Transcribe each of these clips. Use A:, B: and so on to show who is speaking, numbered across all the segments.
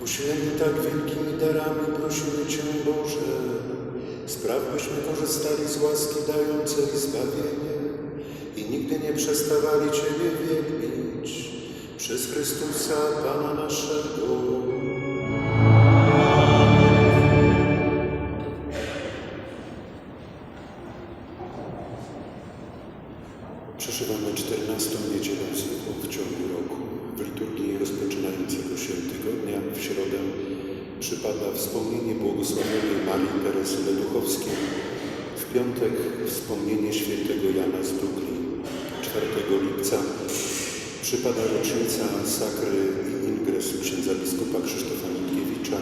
A: Poświęty tak wielkimi darami prosimy Cię, Boże, spraw, byśmy korzystali z łaski dającej zbawienie i nigdy nie przestawali Ciebie wielbić. Przez Chrystusa, Pana naszego. Przypada wspomnienie błogosławionej Marii Teresy Leduchowskiej. W piątek wspomnienie świętego Jana z Brooklyn. 4 lipca przypada rocznica sakry i ingresu księdza biskupa Krzysztofa Mitkiewicza.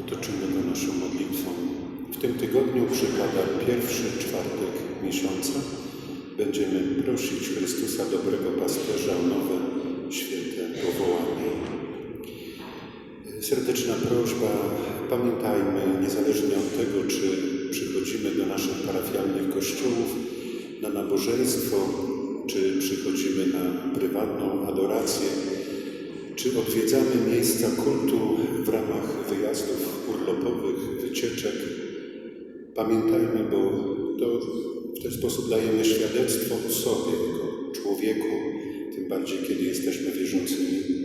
A: Otoczymy go naszą modlitwą. W tym tygodniu przypada pierwszy czwartek miesiąca. Będziemy prosić Chrystusa, dobrego pasterza, o nowe, święte powołanie. Serdeczna prośba, pamiętajmy, niezależnie od tego, czy przychodzimy do naszych parafialnych kościołów na nabożeństwo, czy przychodzimy na prywatną adorację, czy odwiedzamy miejsca kultu w ramach wyjazdów urlopowych, wycieczek. Pamiętajmy, bo to w ten sposób dajemy świadectwo o sobie, jako człowieku, tym bardziej kiedy jesteśmy wierzącymi.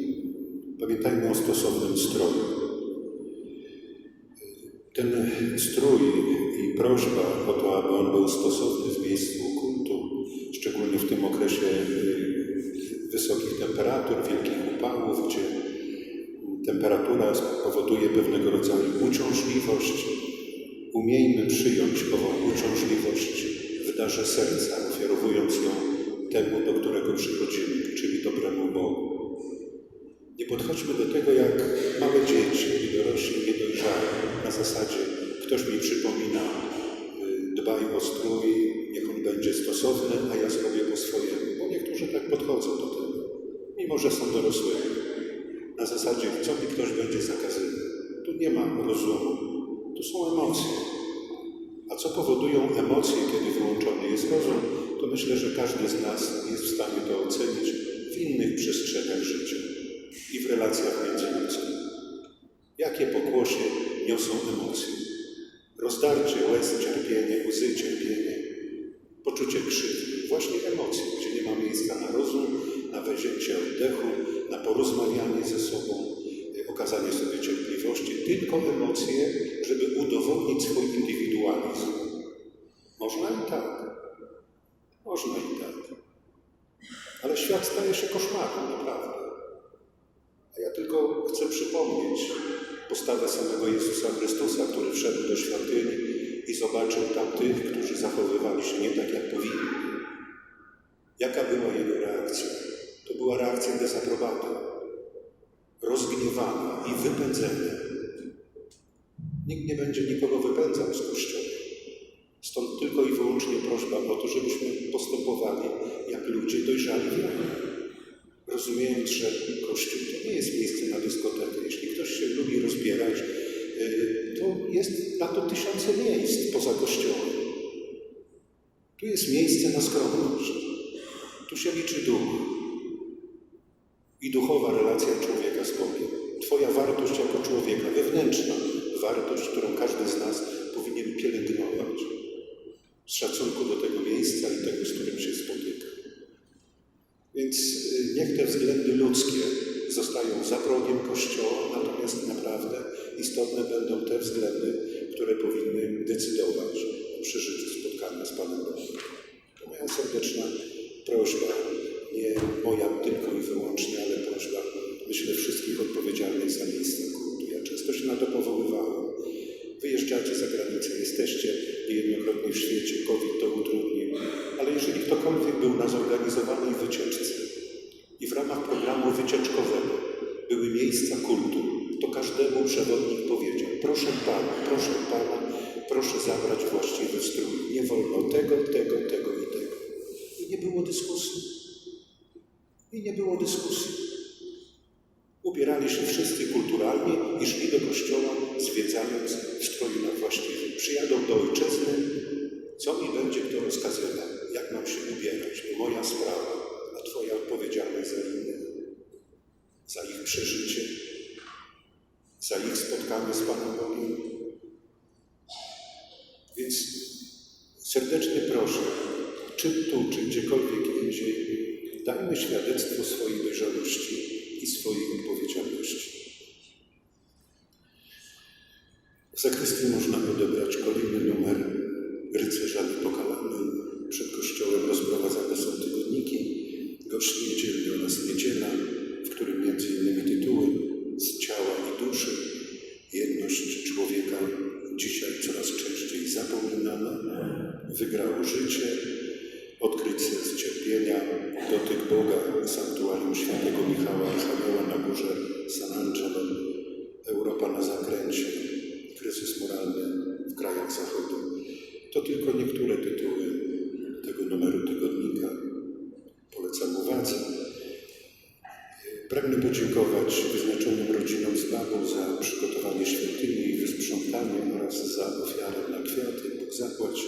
A: Pamiętajmy o stosownym stroju. Ten strój i prośba o to, aby on był stosowny w miejscu kultu, szczególnie w tym okresie y, wysokich temperatur, wielkich upałów, gdzie temperatura spowoduje pewnego rodzaju uciążliwość. Umiejmy przyjąć ową uciążliwość w darze serca, ofiarowując ją temu, do którego przychodzimy, czyli dobremu Bogu. Podchodźmy do tego jak małe dzieci i dorośli niedojrzali, na zasadzie ktoś mi przypomina, y, dbaj o strój, niech on będzie stosowny, a ja zrobię po swojemu, bo niektórzy tak podchodzą do tego, mimo że są dorosłymi. Na zasadzie, co mi ktoś będzie zakazywał. Tu nie ma rozumu, tu są emocje. A co powodują emocje, kiedy wyłączony jest rozum, to myślę, że każdy z nas jest w stanie to ocenić w innych przestrzeniach życia i w relacjach międzyludzkich. Jakie pokłosie niosą emocje? Rozdarcie, łez, cierpienie, łzy, cierpienie, poczucie krzywdy, właśnie emocje, gdzie nie ma miejsca na rozum, na wezięcie oddechu, na porozmawianie ze sobą, okazanie sobie cierpliwości, tylko emocje, żeby udowodnić swój indywidualizm. Można i tak. Można i tak. Ale świat staje się koszmarem, naprawdę. A ja tylko chcę przypomnieć postawę samego Jezusa Chrystusa, który wszedł do świątyni i zobaczył tam tych, którzy zachowywali się nie tak, jak powinni. Jaka była jego reakcja? To była reakcja dezaprobatu, rozgniewana i wypędzenia. Nikt nie będzie nikogo wypędzał z kościoła. Stąd tylko i wyłącznie prośba o to, żebyśmy postępowali jak ludzie dojrzali wiary. Rozumiejąc, że Kościół to nie jest miejsce na dyskotekę. Jeśli ktoś się lubi rozbierać, y, to jest na to tysiące miejsc poza Kościołem. Tu jest miejsce na skromność. Tu się liczy duch i duchowa relacja człowieka z Bogiem. Twoja wartość jako człowieka, wewnętrzna wartość, którą każdy z nas powinien pielęgnować z szacunku do tego miejsca i tego, z którym się spotyka. Więc y, niech te względy ludzkie zostają za progiem Kościoła, natomiast naprawdę istotne będą te względy, które powinny decydować o przeżyciu spotkania z Panem Bogiem. To moja serdeczna prośba, nie moja tylko i wyłącznie, ale prośba, myślę, wszystkich odpowiedzialnych za miejsce kultu. Ja często się na to powoływałem. Wyjeżdżacie za granicę, jesteście niejednokrotnie w świecie, COVID to utrudnił, ale jeżeli ktokolwiek był na zorganizowanej wycieczce i w ramach programu wycieczkowego były miejsca kultu, to każdemu przewodnik powiedział, proszę Pana, proszę Pana, proszę zabrać właściwy strój. Nie wolno tego, tego, tego i tego. I nie było dyskusji. I nie było dyskusji. Ubierali się wszyscy kulturalnie i szli do kościoła, zwiedzając w stroju na właściwy. Przyjadą do ojczyzny, co mi będzie kto rozkazywał, jak mam się ubierać. Moja sprawa, a Twoja odpowiedzialność za innych, za ich przeżycie. za ich spotkanie z Panem Bogiem. Więc serdecznie proszę, czy tu, czy gdziekolwiek indziej, dajmy świadectwo swojej dojrzałości i swojej odpowiedzialności. W zakrystii można odebrać kolejny numer rycerza niepokalanej. Dotyk Boga, sanktuarium świętego Michała Archanioła na górze San Angelo, Europa na zakręcie, kryzys moralny w krajach zachodu. To tylko niektóre tytuły tego numeru tygodnika. Polecam uwadze. Pragnę podziękować wyznaczonym rodzinom z Babu za przygotowanie świątyni i wysprzątanie oraz za ofiarę na kwiaty. Bóg zapłać.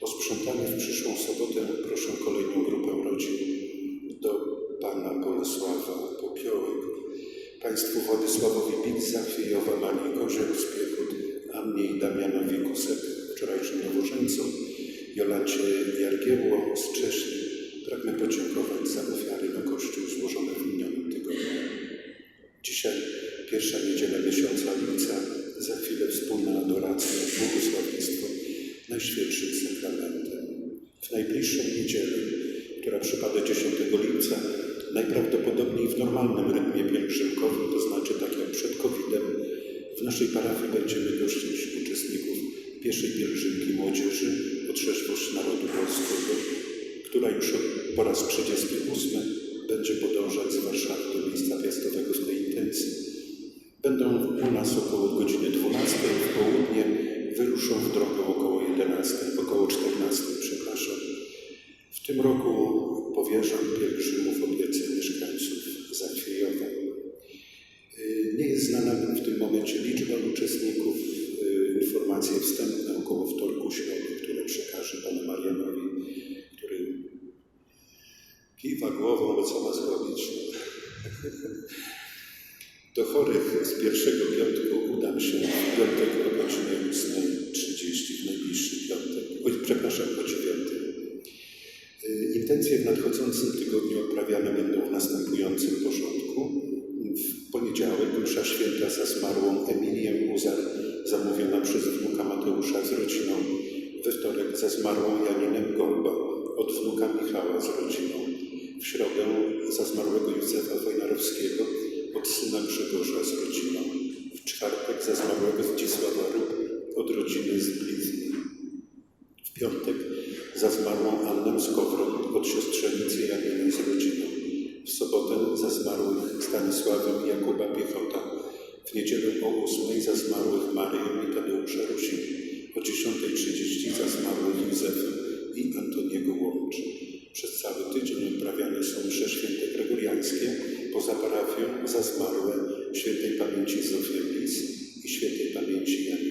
A: O sprzątanie w przyszłą sobotę proszę kolejną grupę rodzin Bolesława Popiołek, państwu Władysławowi Bit z Zachwiejowa, Marii Kozioł z Piechut, Annie i Damianowi Kusek, wczorajszym nowożeńcom, Jolancie Jargiełło z Cześni. Pragnę podziękować za ofiary na Kościół złożone w minionym tygodniu. Dzisiaj pierwsza niedziela miesiąca lipca, za chwilę wspólna adoracja, błogosławieństwo Najświętszym Sakramentem. W najbliższą niedzielę, która przypada 10 lipca, najprawdopodobniej w normalnym rytmie pielgrzymkowym, to znaczy tak jak przed COVID-em, w naszej parafii będziemy gościć uczestników pierwszej pielgrzymki młodzieży o trzeźwość narodu polskiego, która już po raz 38 będzie podążać z Warszawy do miejsca piastowego z tej intencji. Będą u nas około godziny 12, w południe wyruszą w drogę około 11, około 14, przepraszam. W tym roku powierzam pielgrzymów opiece mieszkańców Zachwiejowa. Y, Nie jest znana w tym momencie liczba uczestników. Y, Informacje wstępne około wtorku, środy, które przekażę panu Marianowi, który kiwa głową, bo co ma zrobić. Do chorych z pierwszego piątku udam zamówiona przez wnuka Mateusza z rodziną. We wtorek za zmarłą Janinę Golba od wnuka Michała z rodziną. W środę za zmarłego Józefa Wojnarowskiego od syna Grzegorza z rodziną. W czwartek za zmarłego Zdzisława Rób od rodziny z Blizny. W piątek za zmarłą Annę Skowron od siostrzenicy Janiny z rodziną. W sobotę za zmarłych Stanisławem Jakuba Piechota. W niedzielę o 8 za zmarłych Marię i Tadeusza Rusin. O 10.30 za zmarłych Józefem i Antoniego Łączy. Przez cały tydzień odprawiane są msze święte gregoriańskie poza parafią za zmarłe świętej pamięci Zofia Lis i świętej pamięci Jan